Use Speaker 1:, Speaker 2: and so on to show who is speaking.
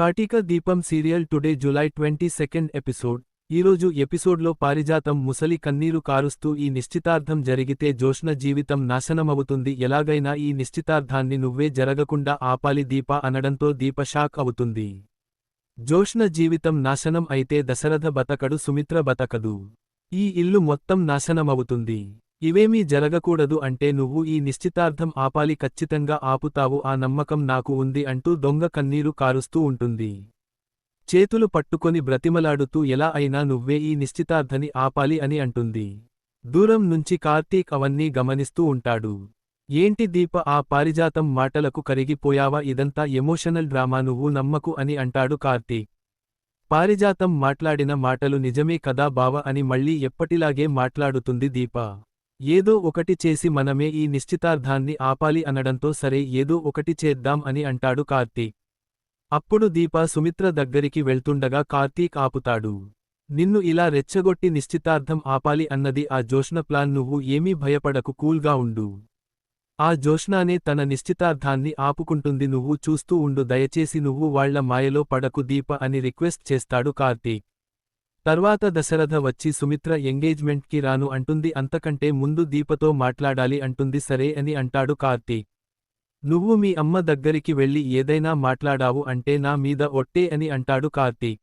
Speaker 1: కాటిక దీపం serial today July twenty second episode. ఈరోజు ఎపిసోడ్లో పారిజాతం ముసలి కన్నీరు కారుస్తూ ఈ నిశ్చితార్థం జరిగితే జోష్న జీవితం నాశనమవుతుంది. ఎలాగైనా ఈ నిశ్చితార్థాన్ని నువ్వే జరగకుండా ఆపాలి దీప అనడంతో దీప షాక్ అవుతుంది. జోష్న జీవితం నాశనం అయితే దశరథ బతకడు సుమిత్ర బతకదు. ఈ ఇల్లు మొత్తం నాశనమవుతుంది. ఇవేమీ జరగకూడదు అంటే నువ్వు ఈ నిశ్చితార్థం ఆపాలి ఖచ్చితంగా ఆపుతావు ఆ నమ్మకం నాకు ఉంది అంటూ దొంగ కన్నీరు కారుస్తూ ఉంటుంది. చేతులు పట్టుకొని బ్రతిమలాడుతూ ఎలా అయినా నువ్వే ఈ నిశ్చితార్థని ఆపాలి అని అంటుంది. దూరం నుంచి కార్తీక్ అవన్నీ గమనిస్తూ ఉంటాడు. ఏంటి దీప ఆ పారిజాతం మాటలకు కరిగిపోయావా? ఇదంతా ఎమోషనల్ డ్రామా నువ్వు నమ్మకు అని అంటాడు కార్తీక్. పారిజాతం మాట్లాడిన మాటలు నిజమే కదా బావ అని మళ్ళీ ఎప్పటిలాగే మాట్లాడుతుంది దీప. ఏదో ఒకటి చేసి మనమే ఈ నిశ్చితార్థాన్ని ఆపాలి అనడంతో సరే ఏదో ఒకటి చేద్దాం అని అంటాడు కార్తీక్ అప్పుడు దీప సుమిత్ర దగ్గరికి వెళ్తుండగా కార్తీక్ ఆపుతాడు నిన్ను ఇలా రెచ్చగొట్టి నిశ్చితార్థం ఆపాలి అన్నది ఆ జోష్న ప్లాన్ నువ్వు ఏమీ భయపడకు కూల్గా ఉండు. ఆ జోష్నానే తన నిశ్చితార్థాన్ని ఆపుకుంటుంది నువ్వు చూస్తూ ఉండు దయచేసి నువ్వు వాళ్ళ మాయలో పడకు దీప అని రిక్వెస్ట్ చేస్తాడు కార్తీక్ తర్వాత దశరథ వచ్చి సుమిత్ర ఎంగేజ్మెంట్కి రాను అంటుంది. అంతకంటే ముందు దీపతో మాట్లాడాలి అంటుంది. సరే అని అంటాడు కార్తీక్ నువ్వు మీ అమ్మ దగ్గరికి వెళ్ళి ఏదైనా మాట్లాడావు అంటే నా మీద ఒట్టే అని అంటాడు కార్తీక్